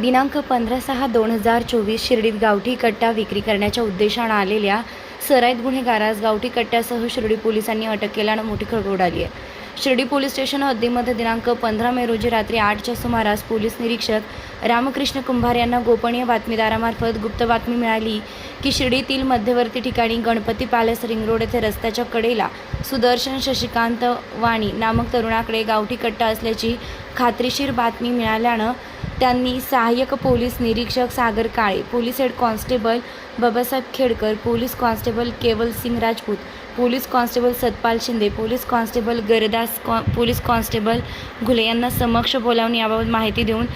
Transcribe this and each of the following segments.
दिनांक पंधरा सहा दोन हजार चोवीस शिर्डीत गावठी कट्टा विक्री करण्याच्या उद्देशानं आलेल्या सराईत गुन्हेगारास गावठी कट्ट्यासह शिर्डी पोलिसांनी अटक केल्यानं मोठी खळबळ उडाली आहे. शिर्डी पोलीस स्टेशन हद्दीमध्ये दिनांक पंधरा मे रोजी रात्री आठच्या सुमारास पोलीस निरीक्षक रामकृष्ण कुंभार यांना गोपनीय बातमीदारामार्फत गुप्त बातमी मिळाली की शिर्डीतील मध्यवर्ती ठिकाणी गणपती पॅलेस रिंग रोड येथे रस्त्याच्या कडेला सुदर्शन शशिकांत वाणी नामक तरुणाकडे गावठी कट्टा असल्याची खात्रीशीर बातमी मिळाल्यानं त्यांनी सहाय्यक पोलीस निरीक्षक Sagar Kale police head constable Babasaheb Khedkar police constable Keval Singh Rajput police constable Satpal Shinde police constable Gardas कॉ पोलीस कॉन्स्टेबल घुले यांना समक्ष बोलावून याबाबत माहिती देऊन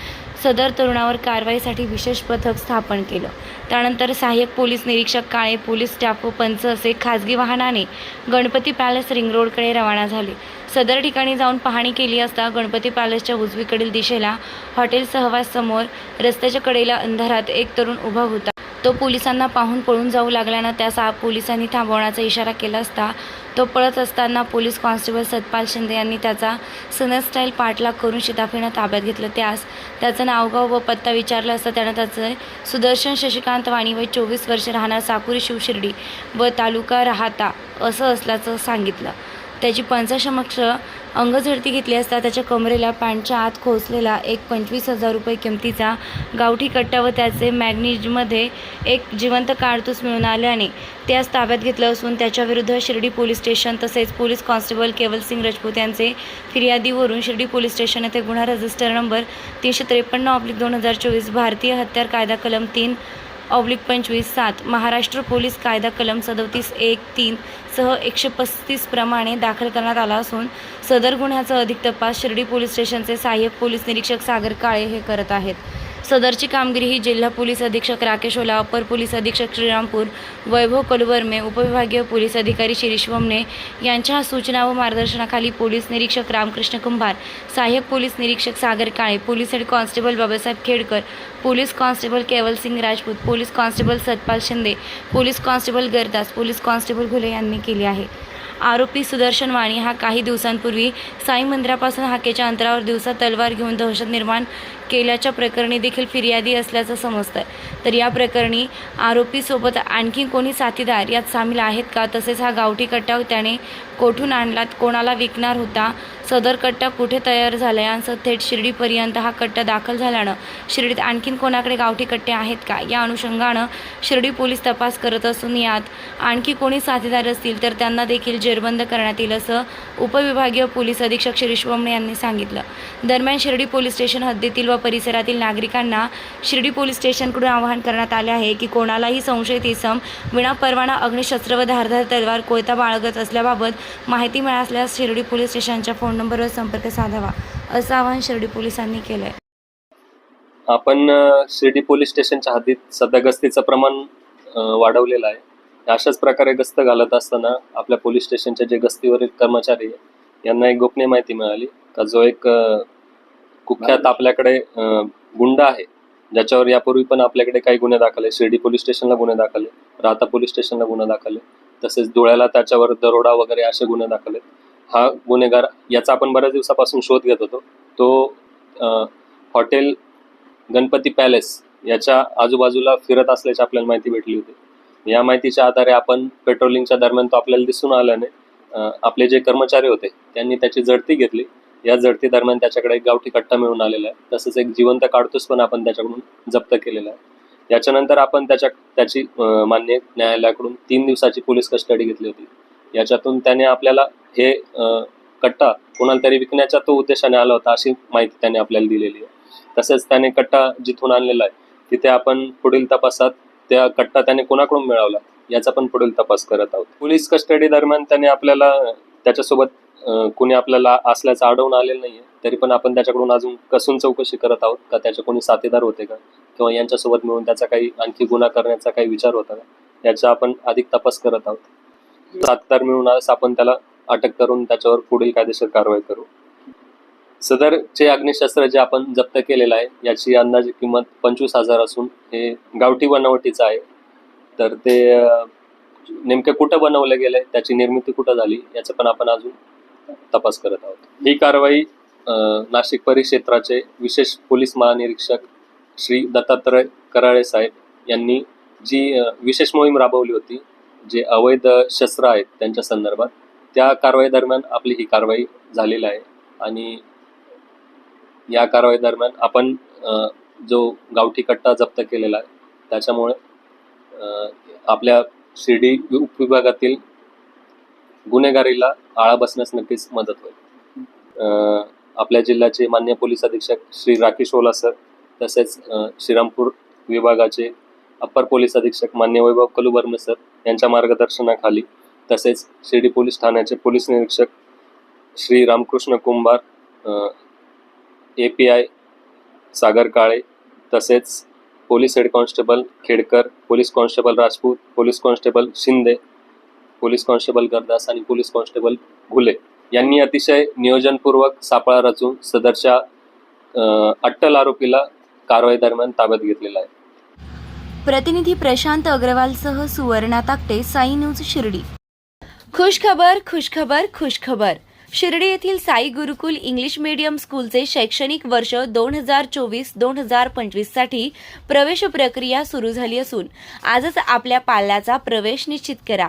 सदर तरुणावर कारवाईसाठी विशेष पथक स्थापन केलं. त्यानंतर सहाय्यक पोलीस निरीक्षक काळे पोलीस स्टाफ व पंच असे खाजगी वाहनाने गणपती पॅलेस रिंग रोडकडे रवाना झाले. सदर ठिकाणी जाऊन पाहणी केली असता गणपती पॅलेसच्या उजवीकडील दिशेला हॉटेल सहवास समोर रस्त्याच्या कडेला अंधारात एक तरुण उभा होता. तो पोलिसांना पाहून पळून जाऊ लागल्यानं त्यास आ- पोलिसांनी थांबवण्याचा इशारा केला असता तो पळत असताना पोलीस कॉन्स्टेबल सतपाल शिंदे यांनी त्याचा सनस्टाईल पाठलाग करून शिताफीनं ताब्यात घेतलं. त्यास त्याचं नावगाव व पत्ता विचारला असता त्यानं त्याचं सुदर्शन शशिकांत वाणी वय चोवीस वर्ष राहणार साकुरी शिवशिर्डी व तालुका राहता असं असल्याचं सांगितलं. त्याची पंचासमक्ष अंगझडती घेतली असता त्याच्या कमरेला पॅन्टच्या आत खोचलेला एक पंचवीस हजार रुपये किमतीचा गावठी कट्टा व त्याचे मॅग्नीजमध्ये एक जिवंत कारतूस मिळून आल्याने त्यास ताब्यात घेतलं असून त्याच्याविरुद्ध शिर्डी पोलीस स्टेशन तसेच पोलीस कॉन्स्टेबल केवल सिंग राजपूत यांचे फिर्यादीवरून शिर्डी पोलीस स्टेशन येथे गुन्हा रजिस्टर नंबर तीनशे त्रेपन्न ऑब्लिक दोन हजार चोवीस भारतीय हत्यार कायदा कलम तीन ऑब्लिक पंचवीस सात. महाराष्ट्र पोलीस कायदा कलम सदोतीस एक तीन सह एकशे पस्तीस प्रमाणे दाखल करण्यात आला असून सदर गुन्ह्याचा अधिक तपास शिर्डी पोलीस स्टेशनचे सहाय्यक पोलीस निरीक्षक सागर काळे हे करत आहेत. सदरची कामगिरी ही जिल्हा पोलीस अधीक्षक राकेश ओला अपर पोलीस अधीक्षक श्रीरामपूर वैभव कलुवर्मे उपविभागीय पोलीस अधिकारी शिरीष वमने यांच्या सूचना व मार्गदर्शनाखाली पोलीस निरीक्षक रामकृष्ण कुंभार सहाय्यक पोलीस निरीक्षक Sagar Kale police head constable Babasaheb Khedkar police constable Kevalsingh Rajput police constable Satpal Shinde police constable Gardas police constable Ghule यांनी केली आहे. आरोपी सुदर्शन वाणी हा काही दिवसांपूर्वी साई मंदिरापासून हाकेच्या अंतरावर दिवसा तलवार घेऊन दहशत निर्माण केल्याच्या प्रकरणी देखील फिर्यादी असल्याचं समजतं आहे तर या प्रकरणी आरोपीसोबत आणखी कोणी साथीदार यात सामील आहेत का? तसेच हा गावठी कट्टा त्याने कोठून आणला कोणाला विकणार होता? सदर कट्टा कुठे तयार झाला यांचं थेट शिर्डीपर्यंत हा कट्टा दाखल झाल्यानं शिर्डीत आणखीन कोणाकडे गावठी कट्टे आहेत का? या अनुषंगानं शिर्डी पोलीस तपास करत असून यात आणखी कोणी साथीदार असतील तर त्यांना देखील जेरबंद करण्यात येईल असं उपविभागीय पोलीस अधीक्षक शिरीष वमणे यांनी सांगितलं. दरम्यान शिर्डी पोलीस स्टेशन हद्दीतील व परिसरातील नागरिकांना शिर्डी पोलीस स्टेशनकडून आवाहन करण्यात आले आहे की कोणालाही संशयित इसम विना परवाना अग्निशस्त्र व धारधार तलवार कोयता बाळगत असल्याबाबत माहिती मिळाल्यास शिर्डी पोलीस स्टेशनच्या फोन नंबरवर संपर्क साधावा असं आवाहन शिर्डी पोलिसांनी केलं आहे आपण शिर्डी पोलीस स्टेशनच्या हद्दीत सध्या गस्तीचं प्रमाण वाढवलेलं आहे. अशाच प्रकारे गस्त घालत असताना आपल्या पोलीस स्टेशनच्या जे गस्तीवरील कर्मचारी आहे, यांना एक गोपनीय माहिती मिळाली. का जो एक कुख्यात आपल्याकडे गुंड आहे ज्याच्यावर यापूर्वी पण आपल्याकडे काही गुन्हे दाखल आहे शिर्डी पोलीस स्टेशनला गुन्हे दाखल आहे राहता पोलीस स्टेशनला गुन्हा दाखल आहे तसेच धुळ्याला त्याच्यावर दरोडा वगैरे असे गुन्हे दाखल आहेत. हा गुन्हेगार याचा आपण बऱ्याच दिवसापासून शोध घेत होतो. तो हॉटेल गणपती पॅलेस याच्या आजूबाजूला फिरत असल्याची आपल्याला माहिती भेटली होती. या माहितीच्या आधारे आपण पेट्रोलिंगच्या दरम्यान तो आपल्याला दिसून आल्याने आपले जे कर्मचारी होते त्यांनी त्याची जडती घेतली. या जडती दरम्यान त्याच्याकडे एक गावठी कट्टा मिळून आलेला आहे. तसंच एक जिवंत काडतूस पण आपण त्याच्याकडून जप्त केलेला आहे. याच्यानंतर आपण त्याच्या त्याची मान्य न्यायालयाकडून तीन दिवसाची पोलीस कस्टडी घेतली होती. याच्यातून त्याने आपल्याला हे कट्टा कोणाला तरी विकण्याच्या तो उद्देशाने आला होता अशी माहिती त्याने आपल्याला दिलेली आहे. तसेच त्याने कट्टा जिथून आणलेला आहे तिथे आपण पुढील तपासात त्या कट्टा त्याने कोणाकडून मिळवला याचा पण पुढील तपास करत आहोत. पोलीस कस्टडी दरम्यान त्याने आपल्याला त्याच्यासोबत कुणी आपल्याला असल्याचं आढळून आलेलं नाहीये. तरी पण आपण त्याच्याकडून अजून कसून चौकशी करत आहोत का त्याचे कोणी साथीदार होते का? किंवा यांच्यासोबत मिळून त्याचा काही आणखी गुन्हा करण्याचा काही विचार होता का? याचा आपण अधिक तपास करत आहोत. साथीदार मिळून आल्यास आपण त्याला अटक करून त्याच्यावर पुढील कायदेशीर कारवाई करू. सदरचे अग्निशस्त्र जे आपण जप्त केलेलं आहे याची अंदाजे किंमत पंचवीस हजार असून हे गावठी बनावटीचं आहे. तर ते नेमकं कुठं बनवलं गेलंय त्याची निर्मिती कुठं झाली याचं पण आपण अजून तपास करत आहोत. ही कारवाई नाशिक परिक्षेत्राचे विशेष पोलीस महानिरीक्षक श्री दत्तात्रय कराळे साहेब यांनी जी विशेष मोहीम राबवली होती जे अवैध शस्त्र आहेत त्यांच्या संदर्भात त्या कारवाई दरम्यान आपली ही कारवाई झालेली आहे. आणि या कारवाई दरम्यान आपण जो गावठी कट्टा जप्त केलेला आहे त्याच्यामुळे आपल्या शिर्डी उपविभागातील गुन्हेगारीला आळा बसण्यास नक्कीच मदत होईल. आपल्या जिल्ह्याचे मान्य पोलीस अधीक्षक श्री राकेश ओला सर तसेच श्रीरामपूर विभागाचे अप्पर पोलीस अधीक्षक मान्य वैभव कलुबर्मे सर यांच्या मार्गदर्शनाखाली तसेच शिर्डी पोलीस ठाण्याचे पोलीस निरीक्षक Shri Ramkrishna Kumbhar A P I Sagar Kale तसेच police head constable Khedkar police constable Rajput police constable Shinde police constable Gardas आणि पोलीस कॉन्स्टेबल घुले यांनी अतिशय नियोजनपूर्वक सापळा रचून सदरच्या अट्टल आरोपीला कारवाई दरम्यान ताब्यात घेतलेला आहे. प्रतिनिधी प्रशांत अग्रवालसह सुवर्णा ताकटे साई न्यूज शिर्डी. खुशखबर खुशखबर खुशखबर. शिर्डी येथील साई गुरुकुल इंग्लिश मीडियम स्कूलचे शैक्षणिक वर्ष दोन हजार चोवीस दोन हजार पंचवीससाठी प्रवेश प्रक्रिया सुरू झाली असून आजच आपल्या पाल्याचा प्रवेश निश्चित करा.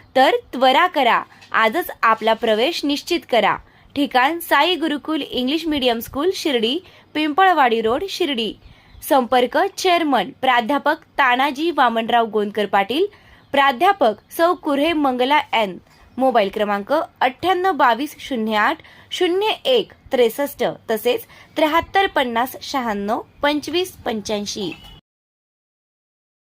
तर त्वरा करा. आजच आपला प्रवेश निश्चित करा. ठिकाण Sai Gurukul English medium school Shirdi Pimpalwadi road Shirdi. संपर्क चेअरमन प्राध्यापक तानाजी वामनराव गोंदकर पाटील प्राध्यापक सौ कुर्हे मंगला एन. मोबाईल क्रमांक अठ्ठ्याण्णव बावीस शून्य आठ शून्य एक त्रेसष्ट तसेच त्र्याहत्तर पन्नास शहाण्णव पंचवीस पंच्याऐंशी.